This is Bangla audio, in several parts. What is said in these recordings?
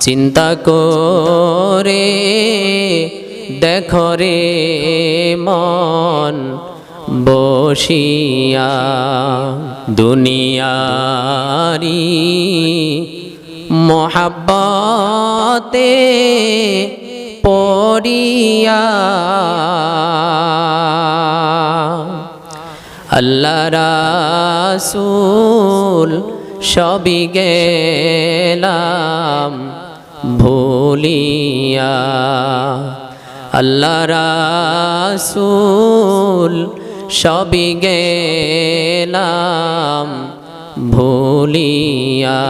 চিন্তা করে দেখো রে মন বসিয়া দুনিয়ারি মহাব্বতে পড়িয়া। আল্লাহ রাসূল সবই গেলাম। ভুলিয়া আল্লাহ রাসূল সবই গেলাম ভুলিয়া।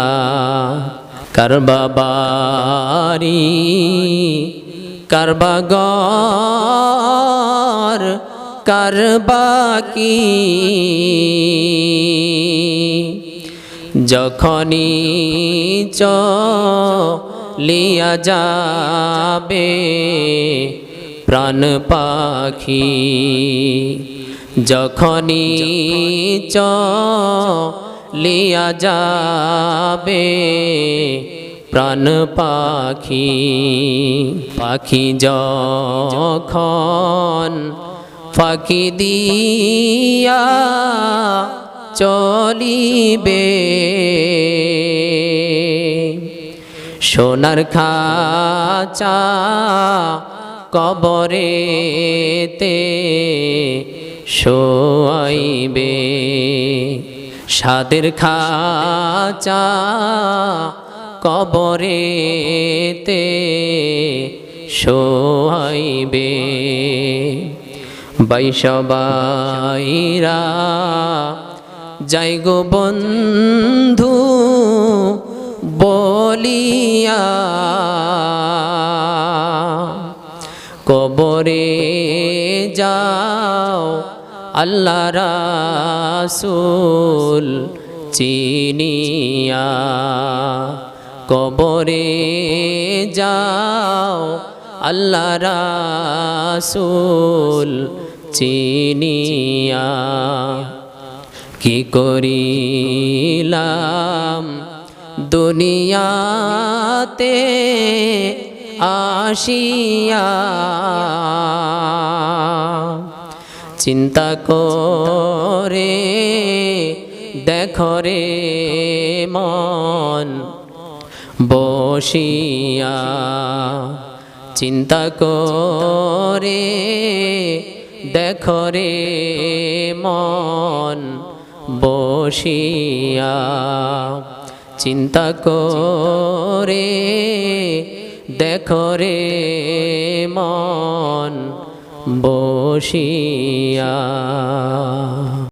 কারবাবারি কারবাগর কারবাকি যখনই চ লিয়া যাবে প্রাণ পাখি। যখনই চ লিয়া যাবে প্রাণ পাখি। পাখি যখন ফাঁকি দিয়া চলিবে সোনার খাচা কবরেতে শোয়াইবে। সাদের খাচা কবরেতে শোয়াইবে। বাইশবাইরা যাই গো বন্ধু বলিয়া কবরে যাও আল্লাহ রাসূল চিনিয়া। কবরে যাও আল্লাহ রাসূল চিনিয়া। কি করিলাম দুনিয়াতে আসিয়া চিন্তা করে দেখো রে মন বসিয়া চিন্তা করে দেখো রে মন বসিয়া চিন্তা করে দেখো রে মন বসিয়া।